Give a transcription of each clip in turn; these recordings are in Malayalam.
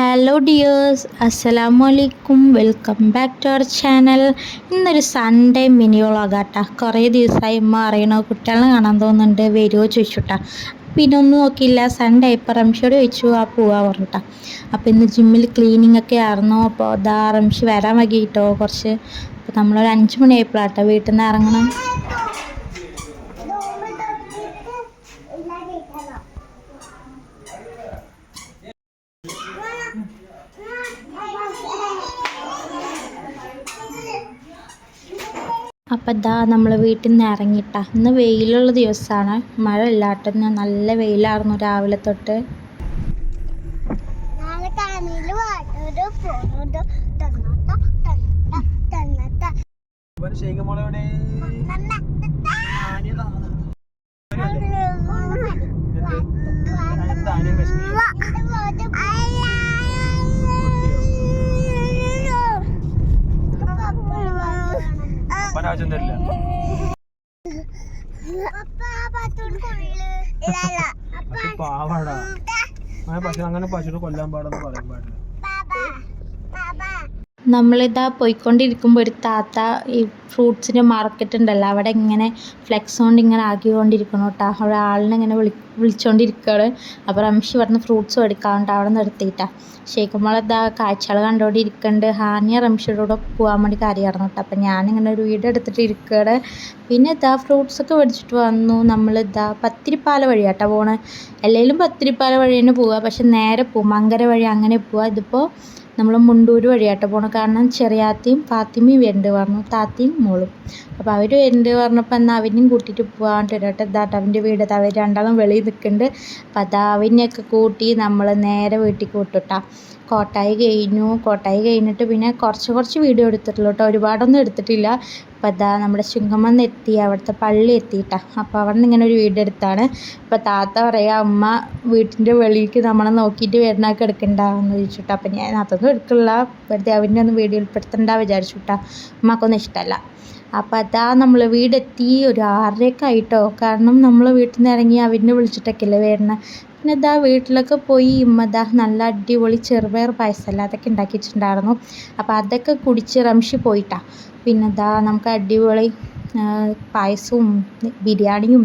ഹലോ ഡിയേഴ്സ് അസ്സലാമു അലൈക്കും welcome back to our channel ഇന്നൊരു സൺഡേ മിനി വ്ളോഗാട്ടാ കുറേ ദിവസമായി ഉമ്മ അറിയണോ കുട്ടികളെ കാണാൻ തോന്നുന്നുണ്ട്. വരുമോ ചോദിച്ചുട്ടാ. പിന്നെ ഒന്നും നോക്കിയില്ല. സൺഡേ ഇപ്പം റംഷിയോട് ചോദിച്ചു. ആ പോവാ പറഞ്ഞിട്ടാ. അപ്പോൾ ഇന്ന് ജിമ്മിൽ ക്ലീനിങ് ഒക്കെ ആയിരുന്നു. അപ്പോൾ ദാ റംഷി വരാൻ വൈകിട്ടോ കുറച്ച്. അപ്പോൾ നമ്മളൊരു അഞ്ച് മണിയായപ്പോഴാട്ടോ വീട്ടിൽ നിന്ന് ഇറങ്ങണം. അപ്പം ഇതാ നമ്മൾ വീട്ടിൽ നിന്ന് ഇറങ്ങിയിട്ട ഇന്ന് വെയിലുള്ള ദിവസമാണ് മഴ ഇല്ലാട്ടോ ഇന്ന് നല്ല വെയിലായിരുന്നു രാവിലെ തൊട്ട്. നാളെ പാവാടാ. അങ്ങനെ പശു അങ്ങനെ പശുവിനെ കൊല്ലാൻ പാടെന്ന് പറയാൻ പാടില്ല. നമ്മളിതാ പോയിക്കൊണ്ടിരിക്കുമ്പോൾ ഒരു താത്ത ഈ ഫ്രൂട്ട്സിന്റെ മാർക്കറ്റ് ഉണ്ടല്ലോ അവിടെ ഇങ്ങനെ ഫ്ലെക്സ് കൊണ്ട് ഇങ്ങനെ ആക്കിക്കൊണ്ടിരിക്കണം കേട്ടോ അവിടെ ആളിനെ ഇങ്ങനെ വിളി വിളിച്ചുകൊണ്ടിരിക്കുകയാണ് അപ്പോൾ റംഷി പറഞ്ഞ് ഫ്രൂട്ട്സ് എടുക്കാറുണ്ട് അവിടെ നിർത്തിയിട്ടാ. ഷേക്കുമ്പോളിതാ കാഴ്ചകൾ കണ്ടുകൊണ്ടിരിക്കുന്നുണ്ട് ഹാനിയ റംഷിയുടെ കൂടെ പോകാൻ വേണ്ടി കാര്യം നടന്നു കേട്ടോ അപ്പം ഞാനിങ്ങനെ ഒരു വീഡിയോ എടുത്തിട്ട് ഇരിക്കുകയാണ് പിന്നെ ഇതാ ഫ്രൂട്ട്സൊക്കെ മേടിച്ചിട്ട് വന്നു. നമ്മളിതാ പത്തിരിപ്പാല വഴിയാട്ടോ പോണേ. എല്ലാവരും പത്തിരിപ്പാല വഴി തന്നെ പോവുക പക്ഷെ നേരെ പോവും മങ്കര വഴി അങ്ങനെ പോവുക ഇതിപ്പോൾ നമ്മൾ മുണ്ടൂർ വഴിയായിട്ട് പോകണം കാരണം ചെറിയാത്തിയും ഫാത്തിമയും വരുന്നുണ്ട് പറഞ്ഞു താത്തിയും മോളും. അപ്പോൾ അവർ വരുന്നുണ്ട് പറഞ്ഞപ്പോൾ എന്നാൽ അവനെയും കൂട്ടിയിട്ട് പോകാണ്ട് വരട്ടെ അവന്റെ വീട്. അവർ രണ്ടാളും വെളിയിൽ നിൽക്കുന്നുണ്ട് അപ്പോൾ അതാ അവനെയൊക്കെ കൂട്ടി നമ്മൾ നേരെ വീട്ടിൽ കൂട്ടിട്ടാ. കോട്ടായി കഴിഞ്ഞു. കോട്ടായി കഴിഞ്ഞിട്ട് പിന്നെ കുറച്ച് കുറച്ച് വീഡിയോ എടുത്തിട്ടുള്ളൂ കേട്ടോ. ഒരുപാടൊന്നും എടുത്തിട്ടില്ല. അപ്പോൾ അതാ നമ്മുടെ ചുങ്കമ്മന്ന് എത്തി അവിടുത്തെ പള്ളി എത്തിയിട്ടാ. അപ്പോൾ അവിടെ നിന്ന് ഇങ്ങനെ ഒരു വീഡിയോ എടുത്താണ്. അപ്പോൾ താത്ത പറയാ അമ്മ വീട്ടിന്റെ വെളിയിലേക്ക് നമ്മളെ നോക്കിയിട്ട് വരുന്നതൊക്കെ എടുക്കണ്ടാന്ന് ചോദിച്ചിട്ട്. അപ്പോൾ ഞാൻ അതൊന്നും എടുക്കില്ല വെറുതെ അവന്റെ ഒന്ന് വീഡിയോ ഉൾപ്പെടുത്തണ്ട വിചാരിച്ചുട്ടാ. അമ്മക്കൊന്നും ഇഷ്ടമല്ല അപ്പോൾ അതാ നമ്മൾ വീടെത്തി ഒരു ആറരയൊക്കെ ആയിട്ടോ. കാരണം നമ്മൾ വീട്ടിൽ നിന്ന് ഇറങ്ങി അവനെ വിളിച്ചിട്ടൊക്കെ അല്ലേ വരുന്നത് പിന്നെ ഇതാ വീട്ടിലൊക്കെ പോയി ഇമ്മതാ നല്ല അടിപൊളി ചെറുപയർ പായസമല്ല അതൊക്കെ ഉണ്ടാക്കി വെച്ചിട്ടുണ്ടായിരുന്നു അപ്പോൾ അതൊക്കെ കുടിച്ച് റംഷി പോയിട്ടാ. പിന്നെ ദാ നമുക്ക് അടിപൊളി പായസവും ബിരിയാണിയും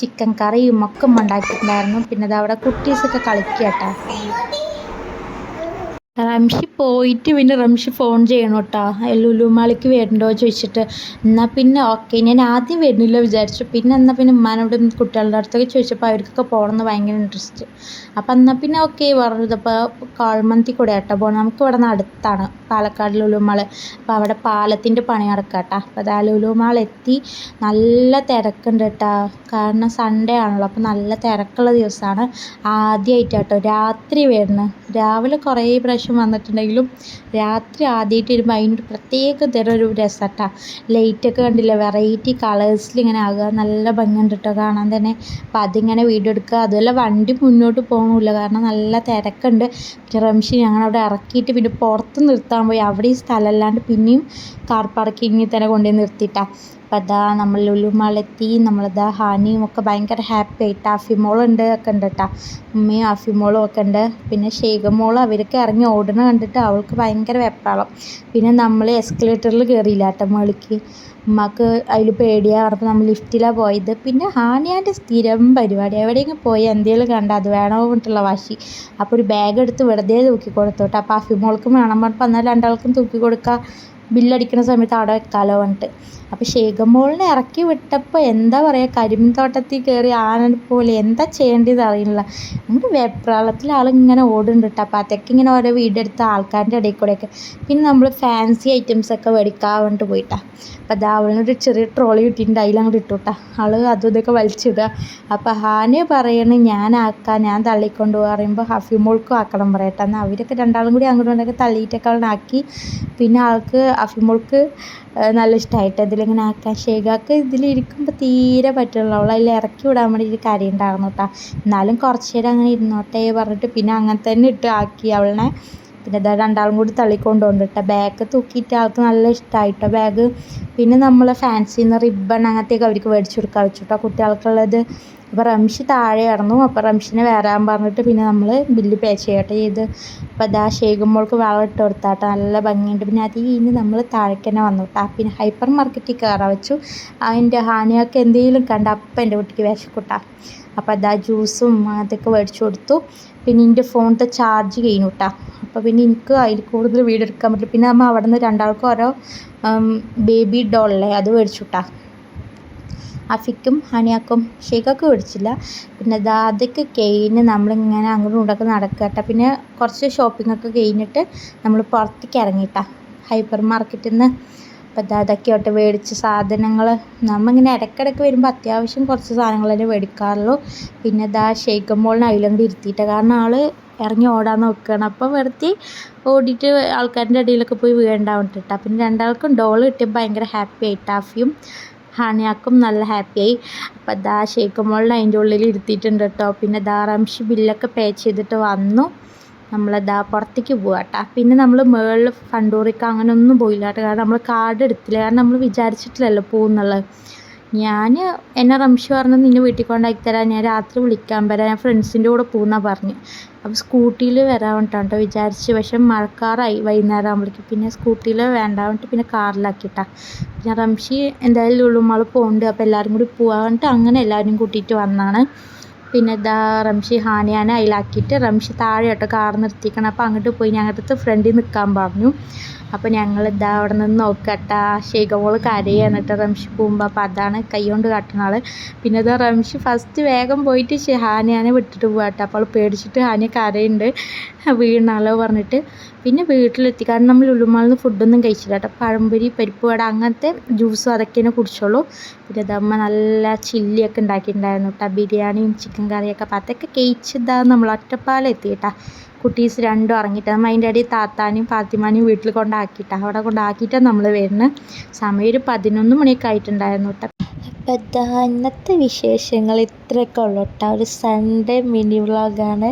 ചിക്കൻ കറിയും ഒക്കെ ഉണ്ടാക്കിയിട്ടുണ്ടായിരുന്നു. പിന്നെ ദാ അവിടെ കുട്ടീസൊക്കെ കളിക്കുക കേട്ടോ. റംഷി പോയിട്ട് പിന്നെ റംഷി ഫോൺ ചെയ്യണം കേട്ടോ. ലുലുമാളിക്ക് വരണ്ടോ ചോദിച്ചിട്ട് എന്നാൽ പിന്നെ ഓക്കെ ഞാൻ ആദ്യം വരുന്നില്ല വിചാരിച്ചു. പിന്നെ എന്നാൽ പിന്നെ ഉമ്മാനോട് കുട്ടികളുടെ അടുത്തൊക്കെ ചോദിച്ചപ്പോൾ അവർക്കൊക്കെ പോകണമെന്ന് ഭയങ്കര ഇൻട്രസ്റ്റ് അപ്പം എന്നാൽ പിന്നെ ഓക്കെ പറഞ്ഞത്. അപ്പോൾ കാൾമന്തി കൂടെ കേട്ടോ പോകണം നമുക്ക് ഇവിടെ നിന്ന് അടുത്താണ്. പാലക്കാട് ലുലുമാൾ അപ്പോൾ അവിടെ പാലത്തിന്റെ പണി നടക്കാട്ടാ. കേട്ടോ അപ്പോൾ അതാ ലുലുമാൾ എത്തി. നല്ല തിരക്കുണ്ട് കേട്ടോ. കാരണം സൺഡേ ആണല്ലോ. അപ്പോൾ നല്ല തിരക്കുള്ള ദിവസമാണ് ആദ്യമായിട്ട് കേട്ടോ രാത്രി വരുന്നത് രാവിലെ കുറേ പ്രാവശ്യം വന്നിട്ടുണ്ടെങ്കിലും രാത്രി ആദ്യമായിട്ട് വരുമ്പോൾ അതിനൊരു പ്രത്യേക തരം ഒരു രസട്ടാ ലൈറ്റൊക്കെ കണ്ടില്ലേ? വെറൈറ്റി കളേഴ്സിൽ ഇങ്ങനെ ആകുക നല്ല ഭംഗിയുണ്ട് കേട്ടോ. കാണാൻ തന്നെ. അപ്പോൾ അതിങ്ങനെ വീഡിയോ എടുക്കുക അതുമല്ല വണ്ടി മുന്നോട്ട് പോകണമില്ല കാരണം നല്ല തിരക്കുണ്ട്. റംഷി ഞങ്ങളവിടെ ഇറക്കിയിട്ട് പിന്നെ പുറത്ത് നിർത്താൻ പോയി അവിടെ ഈ സ്ഥലമല്ലാണ്ട് പിന്നെയും കാർ പാർക്കിങ്ങിൽ തന്നെ കൊണ്ടുപോയി നിർത്തിയിട്ടാ. അപ്പോൾ അതാ നമ്മൾ ലുലുമാളെത്തി നമ്മളതാ ഹാനിയും ഒക്കെ ഭയങ്കര ഹാപ്പി ആയിട്ട് അഫിമോളുണ്ട് ഒക്കെ ഉണ്ട് കേട്ടോ ഉമ്മയും അഫിമോളും ഒക്കെ ഉണ്ട്. പിന്നെ ഷേഖമോളും അവരൊക്കെ ഇറങ്ങി ഓടണ കണ്ടിട്ട് അവൾക്ക് ഭയങ്കര വെപ്പാളം പിന്നെ നമ്മൾ എസ്കലേറ്ററിൽ കയറിയില്ല കേട്ടോ മേളിക്ക്. ഉമ്മക്ക് അതിൽ പേടിയാണ് പറഞ്ഞപ്പോൾ നമ്മൾ ലിഫ്റ്റിലാണ് പോയത്. പിന്നെ ഹാനിയാന്റെ സ്ഥിരം പരിപാടി എവിടെയെങ്കിലും പോയി എന്തെങ്കിലും കണ്ട അത് വേണോ പറഞ്ഞിട്ടുള്ള വാശി. അപ്പോൾ ഒരു ബാഗ് എടുത്ത് വെറുതെ തൂക്കി കൊടുത്തോട്ടെ അപ്പോൾ അഫിമോൾക്കും വേണം പറഞ്ഞപ്പോൾ എന്നാൽ രണ്ടാൾക്കും തൂക്കി കൊടുക്കുക ബില്ലടിക്കുന്ന സമയത്ത് അവിടെ വെക്കാലോ പറഞ്ഞിട്ട്. അപ്പോൾ ശേഖമോളിനെ ഇറക്കി വിട്ടപ്പോൾ എന്താ പറയുക കരിമീൻ കരിമ്പത്തോട്ടത്തിൽ കയറി ആന പോലെ എന്താ ചെയ്യേണ്ടത് അറിയില്ല. നമ്മുടെ വെപ്രാളത്തിൽ ആളിങ്ങനെ ഓടുന്നുണ്ട് കേട്ടോ അപ്പോൾ അതൊക്കെ ഇങ്ങനെ ഓരോ വീടെടുത്ത ആൾക്കാരുടെ ഇടയിൽ കൂടെയൊക്കെ. പിന്നെ നമ്മൾ ഫാൻസി ഐറ്റംസ് ഒക്കെ മേടിക്കാൻ വേണ്ടിട്ട് പോയിട്ടാ. അപ്പോൾ അതാ അവളിനൊരു ചെറിയ ട്രോളി കിട്ടിയിട്ടുണ്ട് അതിലങ്ങോട്ട് ഇട്ടു കേട്ടോ ആൾ അതും ഇതൊക്കെ വലിച്ചിടുക. അപ്പോൾ ഹാനെ പറയണ ഞാനാക്കാം ഞാൻ തള്ളിക്കൊണ്ട് പോകാൻ പറയുമ്പോൾ ഹഫിമോൾക്കും ആക്കണം പറയട്ടെ. എന്നാൽ അവരൊക്കെ രണ്ടാളും കൂടി അങ്ങോട്ട് ഇങ്ങോട്ടൊക്കെ തള്ളിയിട്ടൊക്കെ ആക്കി. പിന്നെ ആൾക്ക് അഫിമോൾക്ക് നല്ല ഇഷ്ടമായിട്ട് ഇതിലിങ്ങനെ ആക്കാൻ ഷേഖാക്ക് ഇതിലിരിക്കുമ്പോൾ തീരെ പറ്റുള്ളൂ അതിൽ ഇറക്കി വിടാൻ വേണ്ടിയിട്ട് കരയുണ്ടായിരുന്നു കേട്ടോ എന്നാലും കുറച്ച് നേരം അങ്ങനെ ഇരുന്നോട്ടെ പറഞ്ഞിട്ട് പിന്നെ അങ്ങനെ തന്നെ ഇട്ട് ആക്കി അവളെ പിന്നെ ഇതാ രണ്ടാളും കൂടി തള്ളിക്കൊണ്ട് കേട്ടോ ബാഗ് തൂക്കിയിട്ട് ആൾക്ക് നല്ല ഇഷ്ടമായിട്ടോ ബാഗ് പിന്നെ നമ്മളെ ഫാൻസിന്ന് റിബൺ അങ്ങനത്തെയൊക്കെ അവർക്ക് മേടിച്ചു കൊടുക്കാൻ വെച്ചു കേട്ടോ കുട്ടികൾക്കുള്ളത് അപ്പോൾ റംഷി താഴെ ഇറന്നു അപ്പോൾ റംഷിനെ വരാൻ പറഞ്ഞിട്ട് പിന്നെ നമ്മൾ ബില്ല് പേ ചെയ്യട്ടെ ചെയ്ത്. അപ്പോൾ അതാ ഷേകുമ്പോൾക്ക് വളം ഇട്ട് കൊടുത്താട്ടോ. നല്ല ഭംഗിയുണ്ട്. പിന്നെ അത് കഴിഞ്ഞ് നമ്മൾ താഴേക്ക് തന്നെ വന്നു. കേട്ടോ പിന്നെ ഹൈപ്പർ മാർക്കറ്റിൽ കയറാൻ വെച്ചു. അതിന്റെ ഹാനിയൊക്കെ എന്തെങ്കിലും കണ്ട അപ്പം എന്റെ കുട്ടിക്ക് വിശക്കൂട്ടാ. അപ്പോൾ അതാ ജ്യൂസും അതൊക്കെ മേടിച്ചു കൊടുത്തു. പിന്നെ എന്റെ ഫോണിന്റെ ചാർജ് കഴിഞ്ഞു കേട്ടോ അപ്പോൾ പിന്നെ എനിക്ക് അതിൽ കൂടുതൽ വീടെടുക്കാൻ പറ്റില്ല. പിന്നെ നമ്മൾ അവിടെ നിന്ന് രണ്ടാൾക്കും ഓരോ ബേബി ഡോളല്ലേ അത് മേടിച്ചു കേട്ടോ അഫിക്കും ഹണിയാക്കും ഷെയ്ക്കൊക്കെ മേടിച്ചില്ല പിന്നെ ദാദയ്ക്ക് കഴിഞ്ഞ് നമ്മളിങ്ങനെ അങ്ങോട്ടും ഇങ്ങോട്ടൊക്കെ നടക്കുക കേട്ടോ പിന്നെ കുറച്ച് ഷോപ്പിംഗ് ഒക്കെ കഴിഞ്ഞിട്ട് നമ്മൾ പുറത്തേക്ക് ഇറങ്ങിയിട്ടാ ഹൈപ്പർ മാർക്കറ്റിൽ നിന്ന് അപ്പോൾ ദാദയ്ക്ക് തൊട്ട് മേടിച്ച സാധനങ്ങൾ നമ്മിങ്ങനെ ഇടയ്ക്കിടയ്ക്ക് വരുമ്പോൾ അത്യാവശ്യം കുറച്ച് സാധനങ്ങളല്ലേ മേടിക്കാറുള്ളൂ. പിന്നെ ദാ ഷെയ്ഖ് മോളിന് അതിലങ്ങോട്ട് ഇരുത്തിയിട്ട്. കാരണം ആൾ ഇറങ്ങി ഓടാൻ നോക്കുകയാണ് അപ്പോൾ വെറുതെ ഓടിയിട്ട് ആൾക്കാരുടെ ഇടയിലൊക്കെ പോയി വീഴണ്ടാവും പിന്നെ രണ്ടാൾക്കും ഡോൾ കിട്ടിയപ്പോൾ ഭയങ്കര ഹാപ്പി ആയിട്ട് ആഫിയും ഹാനിയാക്കും നല്ല ഹാപ്പിയായി. അപ്പോൾ ദാ ഷേക്ക് മോളിൽ അതിന്റെ ഉള്ളിൽ ഇരുത്തിയിട്ടുണ്ട് കേട്ടോ. പിന്നെ ദാ ബില്ലൊക്കെ പേ ചെയ്തിട്ട് വന്നു. നമ്മളതാ പുറത്തേക്ക് പോവാ കേട്ടോ. പിന്നെ നമ്മൾ മുകളിൽ ഫണ്ടൂറിക്ക് അങ്ങനെ ഒന്നും പോയില്ല കേട്ടോ. കാരണം നമ്മൾ കാർഡ് എടുത്തില്ല. കാരണം നമ്മൾ വിചാരിച്ചിട്ടില്ലല്ലോ പോകുന്നുള്ളത് ഞാൻ എന്നെ റംഷി പറഞ്ഞു നിന്നെ വീട്ടിൽ കൊണ്ടാക്കി തരാം ഞാൻ രാത്രി വിളിക്കാൻ വരാം ഞാൻ ഫ്രണ്ട്സിന്റെ കൂടെ പോകുന്ന പറഞ്ഞു. അപ്പോൾ സ്കൂട്ടിയിൽ വരാൻ വേണ്ടിയിട്ടാണ് കേട്ടോ വിചാരിച്ച് പക്ഷെ മഴക്കാറായി വൈകുന്നേരം ആകുമ്പോഴേക്കും പിന്നെ സ്കൂട്ടിയിൽ വേണ്ട വേണ്ടിയിട്ട് പിന്നെ കാറിലാക്കിയിട്ടാ. പിന്നെ റംഷി എന്തായാലും ലുളുമാൾ പോകുന്നുണ്ട് അപ്പോൾ എല്ലാവരും കൂടി പോകാൻ വേണ്ടിയിട്ട് അങ്ങനെ എല്ലാവരും കൂട്ടിയിട്ട് വന്നതാണ് പിന്നെ ദാ റംഷി ഹാനിയാനെ അതിലാക്കിയിട്ട് റംഷി താഴെ കേട്ടോ കാർ നിർത്തിക്കണം അപ്പോൾ അങ്ങോട്ട് പോയി ഞങ്ങളുടെ ഫ്രണ്ടിൽ നിൽക്കാൻ പറഞ്ഞു. അപ്പോൾ ഞങ്ങൾ ഇതാ അവിടെ നിന്ന് നോക്കട്ടാ. ഷെയ്ഖമോൾ കരയാണ് കേട്ടോ റംഷി പോകുമ്പോൾ അപ്പോൾ അതാണ് കൈകൊണ്ട് കാട്ടുന്ന ആൾ പിന്നെ ഇതാ റംഷി ഫസ്റ്റ് വേഗം പോയിട്ട് ഹാനിയാനെ വിട്ടിട്ട് പോകട്ടെ അപ്പോൾ അവൾ പേടിച്ചിട്ട് ഹാനിയ കരയുണ്ട്. വീണാലോ പറഞ്ഞിട്ട്. പിന്നെ വീട്ടിലെത്തി. കാരണം നമ്മൾ ഉള്ളുമാളിൽ നിന്ന് ഫുഡൊന്നും കഴിച്ചില്ല കേട്ടോ. പഴംപൊരി പരിപ്പ് വട അങ്ങനത്തെ ജ്യൂസും അതൊക്കെ തന്നെ കുടിച്ചോളൂ. പിന്നെ ഇതമ്മ നല്ല ചില്ലിയൊക്കെ ഉണ്ടാക്കിയിട്ടുണ്ടായിരുന്നു കേട്ടോ. ബിരിയാണിയും ചിക്കൻ കറിയൊക്കെ അപ്പോൾ അതൊക്കെ കഴിച്ചിതാ നമ്മൾ ഒറ്റപ്പാലം എത്തി കേട്ടോ കുട്ടീസ് രണ്ടും ഇറങ്ങിയിട്ട് നമ്മൾ അതിന്റെ ഇടയിൽ താത്താനെയും ഫാത്തിമാനെയും വീട്ടിൽ കൊണ്ടാക്കിയിട്ടാ. അവിടെ കൊണ്ടാക്കിയിട്ടാണ് നമ്മൾ വരുന്നത് സമയം ഒരു പതിനൊന്ന് മണിയൊക്കെ ആയിട്ടുണ്ടായിരുന്നു കേട്ടോ അപ്പോൾ ഇതാ ഇന്നത്തെ വിശേഷങ്ങൾ ഇത്രയൊക്കെ ഉള്ളൂ കേട്ടോ ഒരു സൺഡേ മിനി വ്ളോഗാണ്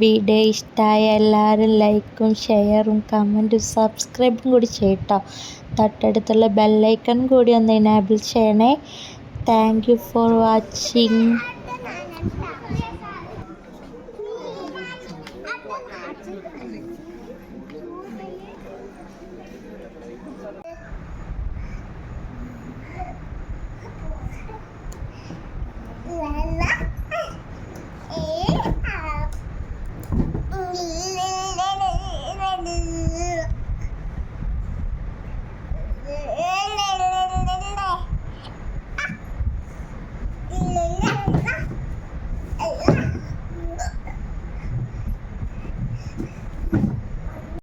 വീഡിയോ ഇഷ്ടമായ എല്ലാവരും ലൈക്കും ഷെയറും കമന്റും സബ്സ്ക്രൈബും കൂടി ചെയ്യട്ടോ തൊട്ടടുത്തുള്ള ബെല്ലൈക്കൺ കൂടി ഒന്ന് എനാബിൾ ചെയ്യണേ. താങ്ക് യു ഫോർ വാച്ചിങ് അപ്പൊ